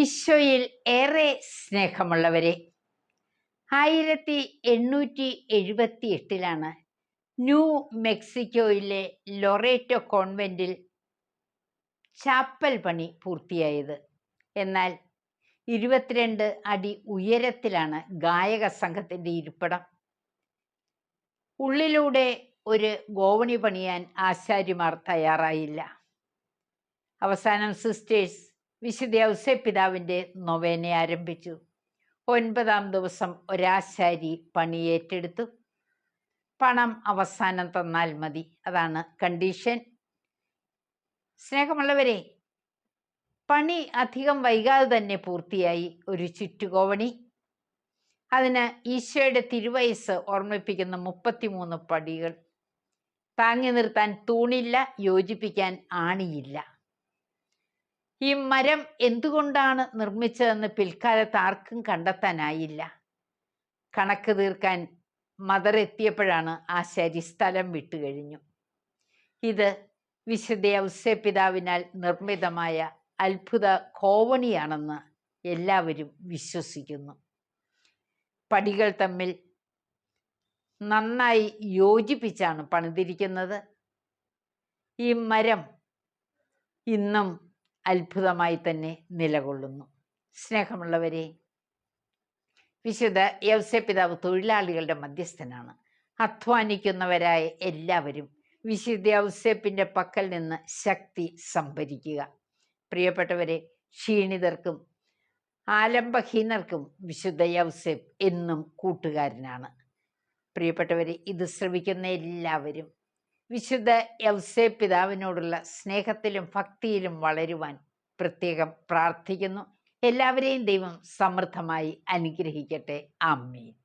ഈശോയിൽ ഏറെ സ്നേഹമുള്ളവരെ ആയിരത്തി എണ്ണൂറ്റി എഴുപത്തി എട്ടിലാണ് ന്യൂ മെക്സിക്കോയിലെ ലൊറേറ്റോ കോൺവെന്റിൽ ചാപ്പൽ പണി പൂർത്തിയായത്. എന്നാൽ ഇരുപത്തിരണ്ട് അടി ഉയരത്തിലാണ് ഗായക സംഘത്തിന്റെ ഇരിപ്പിടം. ഉള്ളിലൂടെ ഒരു ഗോവണി പണിയാൻ ആശാരിമാർ തയ്യാറായില്ല. അവസാനം സിസ്റ്റേഴ്സ് വിശുദ്ധ ഔസപിതാവിന്റെ നൊവേനെ ആരംഭിച്ചു. ഒൻപതാം ദിവസം ഒരാശാരി പണിയേറ്റെടുത്തു പണം അവസാനം തന്നാൽ മതി. അതാണ് കണ്ടീഷൻ സ്നേഹമുള്ളവരെ പണി അധികം വൈകാതെ തന്നെ പൂർത്തിയായി ഒരു ചുറ്റുകോവണി. അതിന് ഈശോയുടെ തിരുവയസ് ഓർമ്മിപ്പിക്കുന്ന മുപ്പത്തിമൂന്ന് പടികൾ. താങ്ങി നിർത്താൻ തൂണില്ല യോജിപ്പിക്കാൻ ആണിയില്ല. ഈ മരം എന്തുകൊണ്ടാണ് നിർമ്മിച്ചതെന്ന് പിൽക്കാലത്ത് ആർക്കും കണ്ടെത്താനായില്ല. കണക്ക് തീർക്കാൻ മദർ എത്തിയപ്പോഴാണ് ആശാരി സ്ഥലം വിട്ടുകഴിഞ്ഞു ഇത് വിശുദ്ധ ഔസ്യപിതാവിനാൽ നിർമ്മിതമായ അത്ഭുത കോവണിയാണെന്ന് എല്ലാവരും വിശ്വസിക്കുന്നു. പടികൾ തമ്മിൽ നന്നായി യോജിപ്പിച്ചാണ് പണിതിരിക്കുന്നത്. ഈ മരം ഇന്നും അത്ഭുതമായി തന്നെ നിലകൊള്ളുന്നു. സ്നേഹമുള്ളവരെ വിശുദ്ധ യവസ്യപിതാവ് തൊഴിലാളികളുടെ മധ്യസ്ഥനാണ്. അധ്വാനിക്കുന്നവരായ എല്ലാവരും വിശുദ്ധ യവസ്യപ്പിന്റെ പക്കൽ നിന്ന് ശക്തി സംഭരിക്കുക. പ്രിയപ്പെട്ടവരെ ക്ഷീണിതർക്കും ആലംബഹീനർക്കും വിശുദ്ധ യൗസേപ്പ് എന്നും കൂട്ടുകാരനാണ്. പ്രിയപ്പെട്ടവരെ ഇത് ശ്രവിക്കുന്ന എല്ലാവരും വിശുദ്ധ എൽസെ പിതാവിനോടുള്ള സ്നേഹത്തിലും ഭക്തിയിലും വളരുവാൻ പ്രത്യേകം പ്രാർത്ഥിക്കുന്നു. എല്ലാവരെയും ദൈവം സമൃദ്ധമായി അനുഗ്രഹിക്കട്ടെ. ആമീൻ.